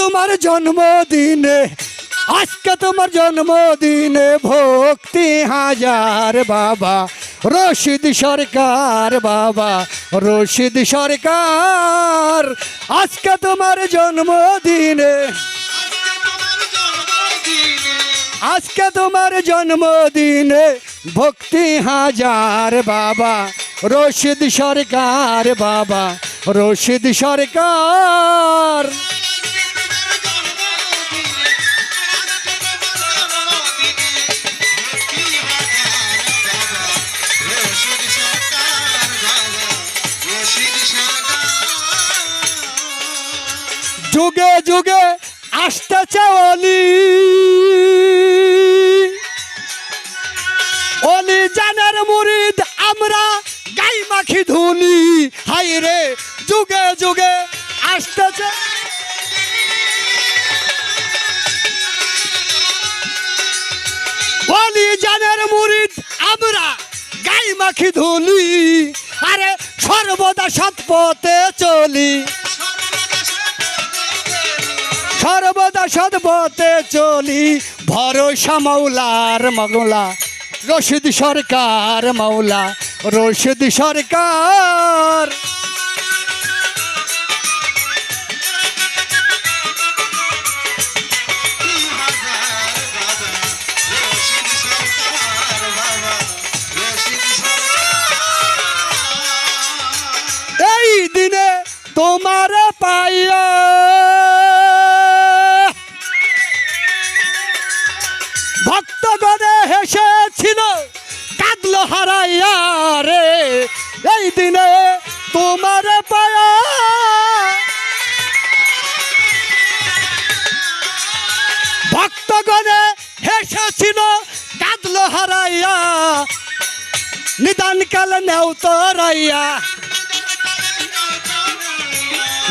তোমার জন্মদিনে, আজকে তোমার জন্মদিনে ভক্তি হাজার বাবা, রশিদ সরকার বাবা, রশিদ সরকার, আজকে তোমার জন্মদিনে, আজকে তোমার জন্মদিনে ভক্তি হাজার বাবা, রশিদ সরকার বাবা, রশিদ সরকার। যুগে যুগে আসতেছে অলি জানার মুরিদ, আমরা গাই মাখি ধুলি হাই রে, যুগে যুগে আসতেছে অলি জানার মুরিদ, আমরা গাই মাখি ধুলি আরে সর্বদা সৎপথে চলি। সদপথে চলি ভরসা মৌলার মগলা রশিদ সরকার মৌলা রশিদ সরকার। তোমার পাইয়া হেসেছিল কাঁদলো হারাইয়া। নিদান কাল নেও তোরাইয়া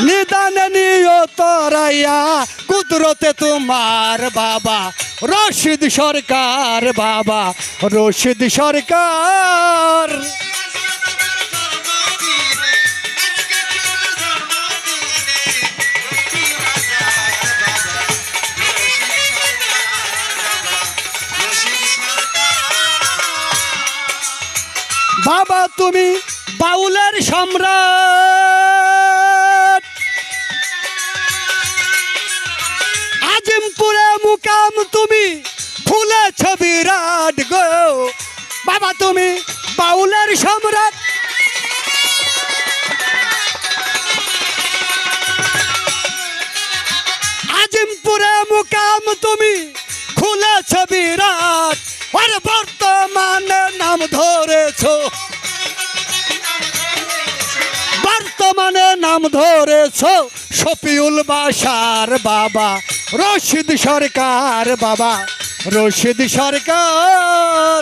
নিদান নিও তরাইয়া কুদরতে তোমার বাবা, রশিদ সরকার বাবা, রশিদ সরকার। বাবা তুমি বাউলের সম্রাট। আজিমপুরে মুকাম তুমি ফুলে ছবি রাট গো। বাবা তুমি বাউলের সম্রাট। আজিমপুরে মুকাম তুমি খুলেছ বিরাট আর বর্তমানে নাম ধরেছো। বর্তমানে নাম ধরেছ শফিউল বাসার বাবা, রশিদ সরকার বাবা, রশিদ সরকার।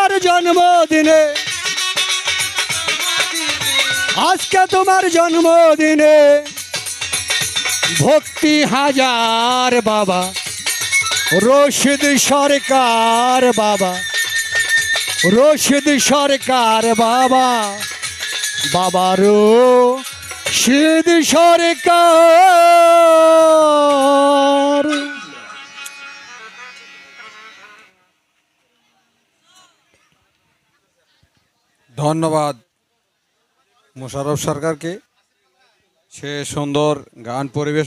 তোমার জন্মদিনে। আজকে তোমার জন্মদিনে। ভক্তি হাজার বাবা। রশিদ সরকার বাবা। রশিদ সরকার বাবা। বাবারও শীদ সরকার ধন্যবাদ মোশাররফ সরকারকে। সে সুন্দর গান পরিবেশ